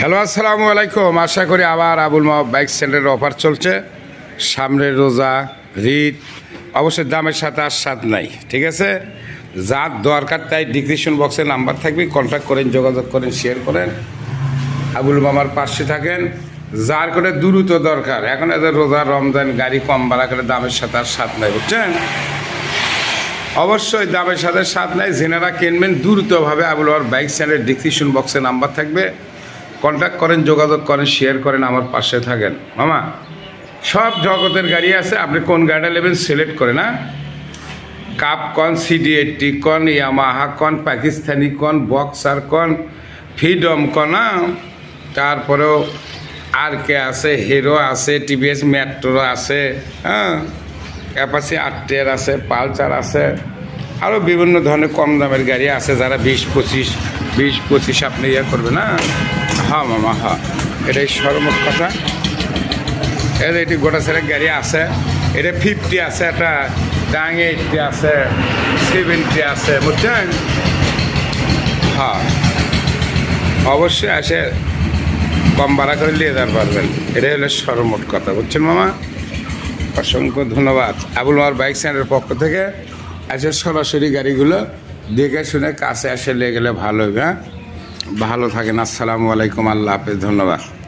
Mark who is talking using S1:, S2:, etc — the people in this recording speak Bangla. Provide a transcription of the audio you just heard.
S1: হ্যালো, আসসালামু আলাইকুম। আশা করি আবার আবুল মা বাইক সেন্টারের অফার চলছে। সামনের রোজা, রিট, অবশ্যই দামের সাথে আর স্বাদ নাই, ঠিক আছে? যার দরকার তাই ডিসক্রিপশন বক্সে নাম্বার থাকবে কন্ট্যাক্ট করেন, যোগাযোগ করেন শেয়ার করেন। আবুল মামার পাশে থাকেন। যার করে দ্রুত দরকার, এখন এদের রোজা, রমজান, গাড়ি কম ভাড়া করে দামের সাথে আর স্বাদ নাই, বুঝছেন? অবশ্যই দামের সাথে স্বাদ নাই জেনারা কিনবেন দ্রুতভাবে আবুল মামার বাইক সেন্টারের ডিসক্রিপশন বক্সে নাম্বার থাকবে। কন্ট্যাক্ট করেন, যোগাযোগ করেন শেয়ার করেন, আমার পাশে থাকেন। মামা, সব জগতের গাড়ি আছে, আপনি কোন গাড়িটা নেবেন সিলেক্ট করে না। কাপ কন সিডি এইটটি কন ইয়ামাহা কন, পাকিস্তানি কন বক্সার কন ফ্রিডম কন? তারপরেও আর কে আছে হিরো আছে টিভিএস মেট্রো আছে হ্যাঁ অ্যাপাসি আটটিয়ার আছে পালচার আছে। আরও বিভিন্ন ধরনের কম দামের গাড়ি আছে, যারা বিশ পঁচিশ বিশ পঁচিশ আপনি ইয়ে করবে না হ্যাঁ মামা হ্যাঁ এটাই সর্বমোট কথা। এটা এটি গোটা ছেলে গাড়ি আছে, এটা ফিফটি আছে, একটা ডাং এইটটি আছে, সেভেন্টি আছে, বুঝছেন? হ্যাঁ অবশ্যই আসে, কম ভাড়া করে নিয়ে যেতে পারবেন। এটাই হলো সর্বমোট কথা, বুঝছেন মামা? অসংখ্য ধন্যবাদ। আবুল মার বাইক সেন্টারের পক্ষ থেকে আসে সরাসরি গাড়িগুলো দেখে শুনে কাছে এসে লেগে গেলে ভালো হবে হ্যাঁ? ভালো থাকেন। আসসালামু আলাইকুম। আল্লাহ হাফেজ। ধন্যবাদ।